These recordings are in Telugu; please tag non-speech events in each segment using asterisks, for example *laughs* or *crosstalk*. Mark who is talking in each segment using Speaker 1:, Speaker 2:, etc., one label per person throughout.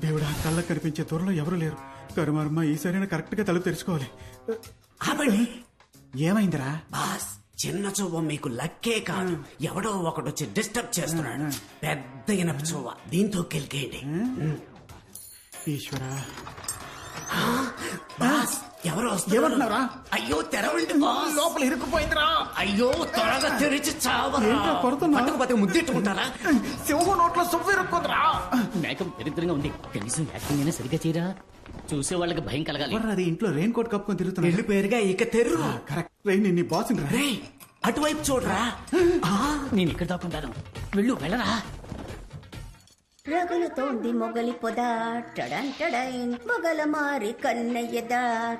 Speaker 1: దేవుడా కళ్ళకు కనిపించే దూరంలో ఎవరు లేరు. కరుమారమ్మ ఈసారైనా కరెక్ట్గా తలుపు తెరుచుకోవాలి.
Speaker 2: ఆపండి.
Speaker 1: ఏమైందిరా?
Speaker 2: బాస్ చిన్న చూవ మీకు లక్కే కాదు. ఎవడో ఒకడు వచ్చి డిస్టర్బ్ చేస్తున్నాడు. పెద్ద ఇనప చూవ. దీంతో కెలికేయండి.
Speaker 1: ఈశ్వరా.
Speaker 2: బాస్. ఎవరు వస్తున్నారు?
Speaker 1: ఏమంటున్నారా?
Speaker 2: అయ్యో తెరవండి
Speaker 1: లోపల ఇరుక్కుపోయిందిరా.
Speaker 2: అయ్యో త్వరగా తెరిచి చావరా? పట్టుకుపోతే ముద్దెట్టుకుంటారా?
Speaker 1: సింహం నోట్లో సువ్వు ఇరుక్కుందిరా.
Speaker 3: మేకప్ దరిద్రంగా ఉంది. కనీసం యాక్టింగ్ అయినా సరిగ్గా చేయరా? చూసే వాళ్ళకి భయం కలగాలి.
Speaker 1: అది? ఇంట్లో రెయిన్ కోట్ కప్పుకొని తిరుగుతున్నా
Speaker 2: పెళ్ళి పేరుగా ఇక తెర్రు.
Speaker 1: కరెక్ట్ రెయిన్ నీ బాస్ రా.
Speaker 2: అటువైపు చూడరా. ఆ,
Speaker 3: నేను ఇక్కడ దాక్కుంటాను వెళ్ళు వెళ్ళరా.
Speaker 4: రగులుతోంది మొగలి పొద టడన్ టడైన్ మొగల మారి కన్నయ్యద.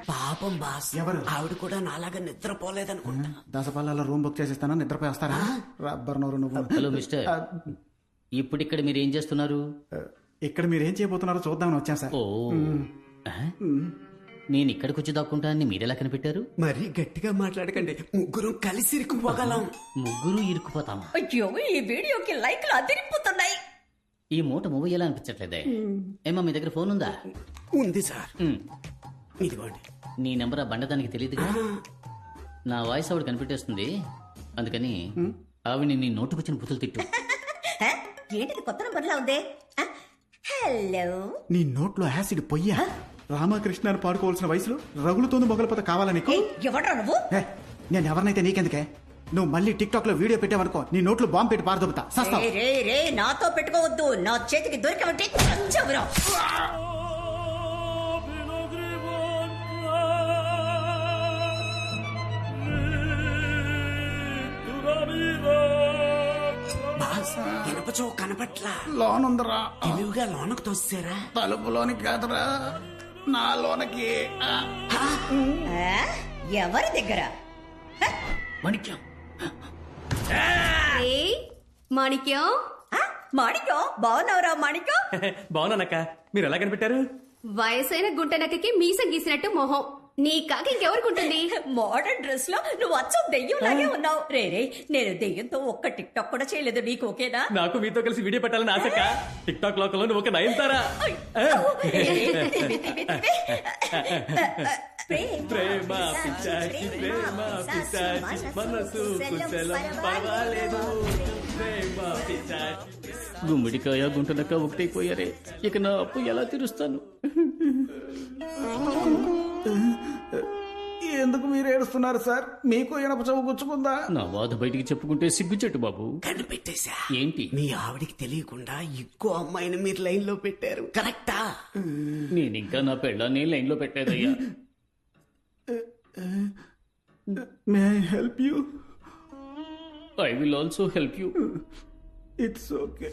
Speaker 2: పాపం బాస్
Speaker 1: ఎవరు?
Speaker 2: ఆవిడ కూడా నాలాగా నిద్రపోలేదనుకుంటా.
Speaker 1: దసపాలలో రూమ్ బుక్ చేసిస్తాను? నిద్రపోయి వస్తారా రబ్బర్ నోరు నువ్వు.
Speaker 3: Hello mister. ఇప్పుడు ఇక్కడ మీరు ఏం చేస్తున్నారు
Speaker 1: ఇక్కడ మీరు ఏం చేయబోతున్నారో చూద్దామని వచ్చాను సార్.
Speaker 3: ఓ? నేను ఇక్కడికి వచ్చి దాక్కుంటానని మీరెలా కనిపెట్టారు?
Speaker 2: మరీ గట్టిగా మాట్లాడకండి. ముగ్గురు కలిసి ఇరుక్కుపోగలం.
Speaker 3: ముగ్గురు ఇరుక్కుపోతామా?
Speaker 4: అయ్యో ఈ వీడియోకి లైక్లు అదిరిపోతున్నాయి.
Speaker 3: ఈ మూట మూవ్ ఎలా అనిపించట్లేదే ఏమా మీ దగ్గర ఫోన్ ఉందా?
Speaker 2: ఉంది సార్. ఇదిగోండి.
Speaker 3: నీ నెంబర్ ఆ బండదానికి తెలియదుగా నా వాయిస్ ఆవిడ కనిపెట్టేస్తుంది. అందుకని ఆవిడ నీ నోటుకొచ్చిన పుతులు తిట్టు. *laughs*
Speaker 4: హ? ఏంటిది కొత్త నంబర్లా ఉంది? హ? హలో.
Speaker 1: నీ నోట్లో యాసిడ్ పొయ్యా? రామకృష్ణ అని పాడుకోవాల్సిన వయసులో రగులుతోంది మొగలపోత కావాలా నీకు?
Speaker 4: ఏయ్, ఎవడ్రా నువ్వు?
Speaker 1: నేను ఎవరినైతే నీకెందుకే? నువ్వు మళ్ళీ టిక్ టాక్లో వీడియో పెట్టావనుకో నీ నోట్లో బాంబు పెట్టి పారదొబ్బుతా సస్తావు.
Speaker 4: రే రే రే నాతో పెట్టుకోవద్దు. నా చేతికి దొరికమంటే చంచవురా
Speaker 2: ఇనపచో కనపట్లా.
Speaker 1: లోనుందరా.
Speaker 2: తెలివిగా లోనకు తోసారా.
Speaker 1: తలుపులోనికి కాదురా. నా లోనకి. ఆ?
Speaker 4: ఎవరి దగ్గర?
Speaker 3: మణిక్యం.
Speaker 5: ఏయ్, మాణిక్యం.
Speaker 4: ఆ? మాణిక్యం బాగున్నావురా మాణిక్యం? *laughs*
Speaker 6: బాగున్నానక్క. మీరు ఎలా కనిపెట్టారు?
Speaker 5: వయసైన గుంటనక్కకి మీసం గీసినట్టు మొహం. నీ కాక ఇంకెవరికుంటుంది *laughs*
Speaker 4: మోడర్న్ డ్రెస్లో నువ్వు అచ్చం దెయ్యం లాగే ఉన్నావు. రే రే నేను దెయ్యంతో ఒక్క టిక్ టాక్ కూడా చేయలేదు నీకు ఓకేనా?
Speaker 6: నాకు మీతో కలిసి వీడియో పెట్టాలని ఆశక్క టిక్ టాక్ లోకంలో నువ్వు ఒక నయనతారా. *laughs* ప్రేమ పిచ్చాచి ప్రేమ పిచ్చాచి మనసు కుశలం పర్వాలేదు. ప్రేమ
Speaker 3: గుమ్మిడికాయ గుంటనక్క ఒకటైపోయారే. ఇక నా అప్పు ఎలా తీరుస్తాను?
Speaker 1: ఎందుకు మీరు ఏడుస్తున్నారు సార్? మీకు ఇనప చవ్వు గుచ్చుకుందా?
Speaker 3: నా బాధ బయటికి చెప్పుకుంటే సిగ్గుచెట్టు బాబు.
Speaker 2: కనిపెట్టేశా
Speaker 3: ఏంటి?
Speaker 2: మీ ఆవిడికి తెలియకుండా ఇంకో అమ్మాయిని మీరు లైన్లో పెట్టారు. కరెక్టా?
Speaker 3: నేను ఇంకా నా పెళ్ళాన్ని లైన్లో పెట్టేదయ్యా
Speaker 7: Uh, may I help you? I will also help you. It's
Speaker 8: okay.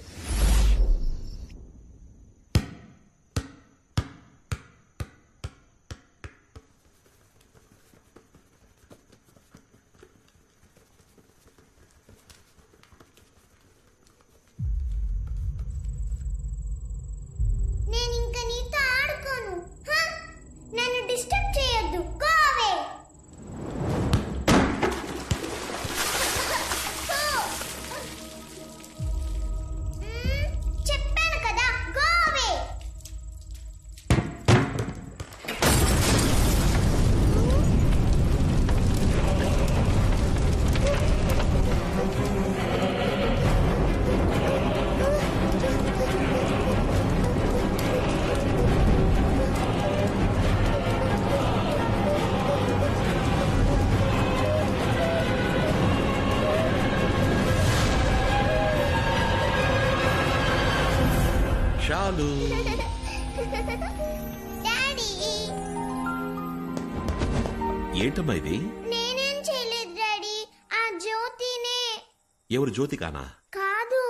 Speaker 7: Daddy.
Speaker 8: ఏంటమ్మా ఇది?
Speaker 7: నేనేం చేయలేదు డాడీ. ఆ జ్యోతినే.
Speaker 8: ఎవరు జ్యోతికానా?
Speaker 7: కాదు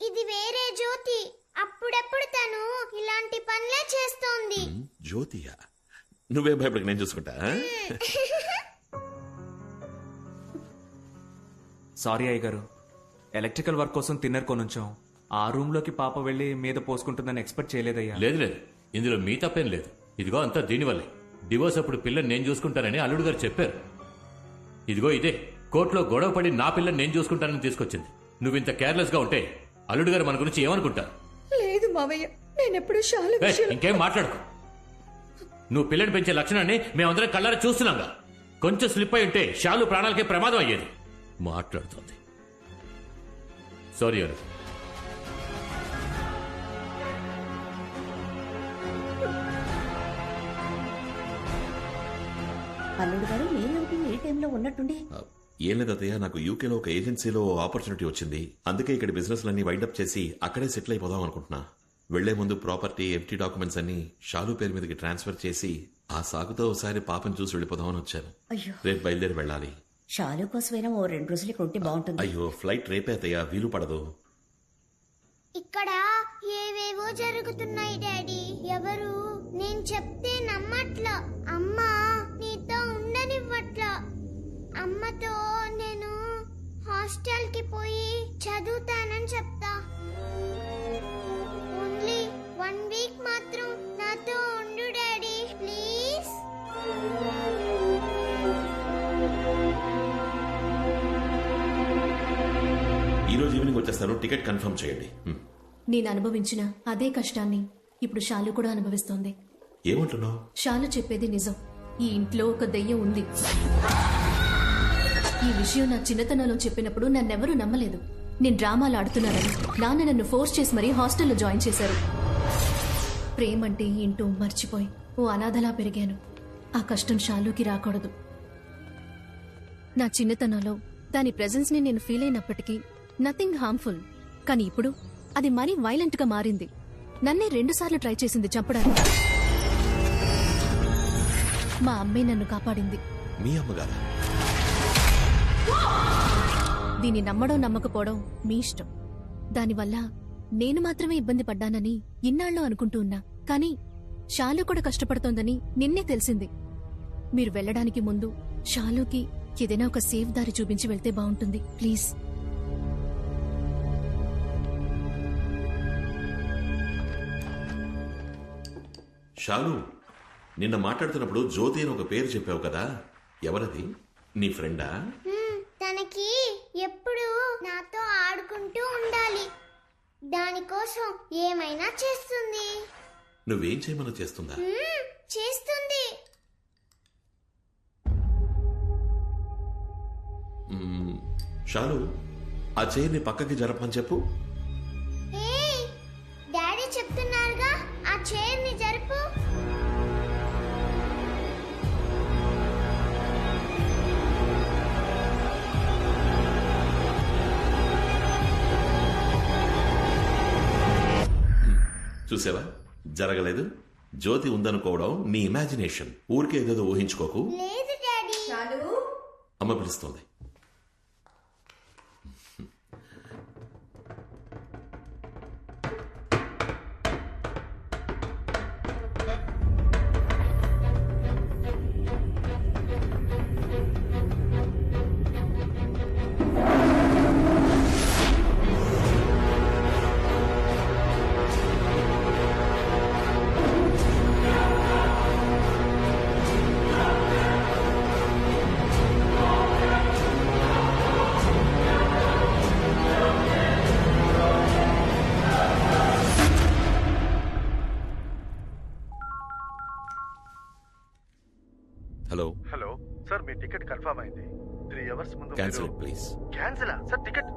Speaker 7: ఇది వేరే జ్యోతి. అప్పుడప్పుడు తను ఇలాంటి పనులే చేస్తోంది.
Speaker 8: జ్యోతియా? నువ్వేం భయపడక నేను చూసుకుంటా?
Speaker 6: సారీ అయ్య గారు ఎలక్ట్రికల్ వర్క్ కోసం తిన్నర్ కొనుంచాం ఆ రూమ్లోకి పాప వెళ్ళి మీద పోసుకుంటుందని ఎక్స్పెక్ట్ చేయలేదయ్యా.
Speaker 9: లేదు లేదు. ఇందులో మీ తప్పేం లేదు. ఇదిగో అంతా దీనివల్లే. డివోర్స్ అప్పుడు పిల్లని నేను చూసుకుంటానని అల్లుడు గారు చెప్పారు. ఇదిగో ఇదే. కోర్టులో గొడవ పడి నా పిల్లని నేను చూసుకుంటానని తీసుకొచ్చింది. నువ్వు ఇంత కేర్లెస్గా ఉంటే అల్లుడు గారు మన గురించి ఏమనుకుంటారు?
Speaker 4: లేదు మావయ్య నేనెప్పుడు
Speaker 9: ఏయ్, ఇంకేం మాట్లాడుకో. నువ్వు పిల్లని పెంచే లక్షణాన్ని మేమందరం కళ్ళారా చూస్తున్నాంగా. కొంచెం స్లిప్ అయి ఉంటే షాలు ప్రాణాలకే ప్రమాదం అయ్యేది. మాట్లాడుతోంది. సారీ అను
Speaker 4: అల్లుడు గారు మీరేమిటి ఏ టైంలో ఉన్నట్టుండి.
Speaker 8: ఏం లేదు అత్తయ్య నాకు యూకేలో ఒక ఏజెన్సీలో ఆపర్చునిటీ వచ్చింది. అందుకే ఇక్కడ బిజినెస్ లన్నీ వైండప్ చేసి అక్కడే సెటిల్ అయిపోదాం అనుకుంటున్నా. వెళ్ళే ముందు ప్రాపర్టీ ఎఫ్టీ డాక్యుమెంట్స్ అన్ని షాలు పేరు మీదకి ట్రాన్స్ఫర్ చేసి ఆ సాగుతో ఒకసారి పాపని చూసి వెళ్ళిపోదామని వచ్చాను.
Speaker 4: అయ్యో.
Speaker 8: రేపు బయలుదేరి వెళ్ళాలి.
Speaker 4: షాలు కోసమైనా ఓ రెండు రోజులు ఇక్కడ ఉంటే బాగుంటుంది.
Speaker 8: అయ్యో ఫ్లైట్ రేపే అత్తయ్య వీలు పడదు.
Speaker 7: ఇక్కడ ఏవేవో జరుగుతున్నాయి డాడీ. ఎవరు? నేను చెప్తే నమ్మట్లా. అమ్మా! నీతో ఉండనివ్వట్లా. అమ్మతో నేను హాస్టల్కి పోయి చదువుతానని చెప్తా. ఓన్లీ వన్ వీక్ మాత్రం నాతో ఉండు డాడీ. ప్లీజ్.
Speaker 8: ఈ రోజు ఈవినింగ్ వచ్చేస్తాను టికెట్ కన్ఫర్మ్ చేయండి.
Speaker 10: నేను అనుభవించిన అదే కష్టాన్ని ఇప్పుడు షాలు కూడా అనుభవిస్తోంది.
Speaker 8: ఏమంటున్నావు?
Speaker 10: షాలు చెప్పేది నిజం. ఈ ఇంట్లో ఒక దెయ్యం ఉంది. ఈ విషయం నా చిన్నతనంలో చెప్పినప్పుడు నన్నెవరూ నమ్మలేదు. నేను డ్రామాలు ఆడుతున్నానని. నాన్న నన్ను ఫోర్స్ చేసి మరీ హాస్టల్లో జాయిన్ చేశారు. ప్రేమంటే ఏంటో మర్చిపోయి ఓ అనాథలా పెరిగాను. ఆ కష్టం షాలుకి రాకూడదు. నా చిన్నతనంలో దాని ప్రెజెన్స్ని నేను ఫీల్ అయినప్పటికీ నథింగ్ హార్మ్ఫుల్. కానీ ఇప్పుడు అది మరీ వైలెంట్గా మారింది. నన్నే రెండుసార్లు ట్రై చేసింది చంపడానికి. మా అమ్మే నన్ను కాపాడింది.
Speaker 8: మీ అమ్మగారా?
Speaker 10: దీన్ని నమ్మడం నమ్మకపోవడం మీ ఇష్టం. దానివల్ల నేను మాత్రమే ఇబ్బంది పడ్డానని ఇన్నాళ్ళు అనుకుంటూ ఉన్నా. కానీ షాలు కూడా కష్టపడుతోందని నిన్నే తెలిసింది. మీరు వెళ్ళడానికి ముందు షాలుకి ఏదైనా ఒక సేఫ్ దారి చూపించి వెళ్తే బాగుంటుంది. ప్లీజ్.
Speaker 8: షాలు నిన్న మాట్లాడుతున్నప్పుడు జ్యోతి అని ఒక పేరు చెప్పావు కదా. ఎవరది? నీ ఫ్రెండా?
Speaker 7: తనకి ఎప్పుడు నాతో ఆడుకుంటూ ఉండాలి. దానికోసం ఏమైనా చేస్తుంది.
Speaker 8: నువ్వేం చేయమని చేస్తుందా?
Speaker 7: చేస్తుంది.
Speaker 8: షాలు ఆ చైర్ని పక్కకి జరపని చెప్పు.
Speaker 7: డాడీ చెప్తున్నారుగా ఆ చైర్ని
Speaker 8: చూసావా? జరగలేదు. జ్యోతి ఉందనుకోవడం నీ ఇమాజినేషన్ ఊరికే ఏదేదో ఊహించుకోకు.
Speaker 7: లేదు డాడీ.
Speaker 8: అమ్మ పిలుస్తోంది.
Speaker 11: సార్ మీ టికెట్ కన్ఫర్మ్ అయింది. త్రీ అవర్స్ ముందు
Speaker 8: cancel please
Speaker 11: cancel? Sir ticket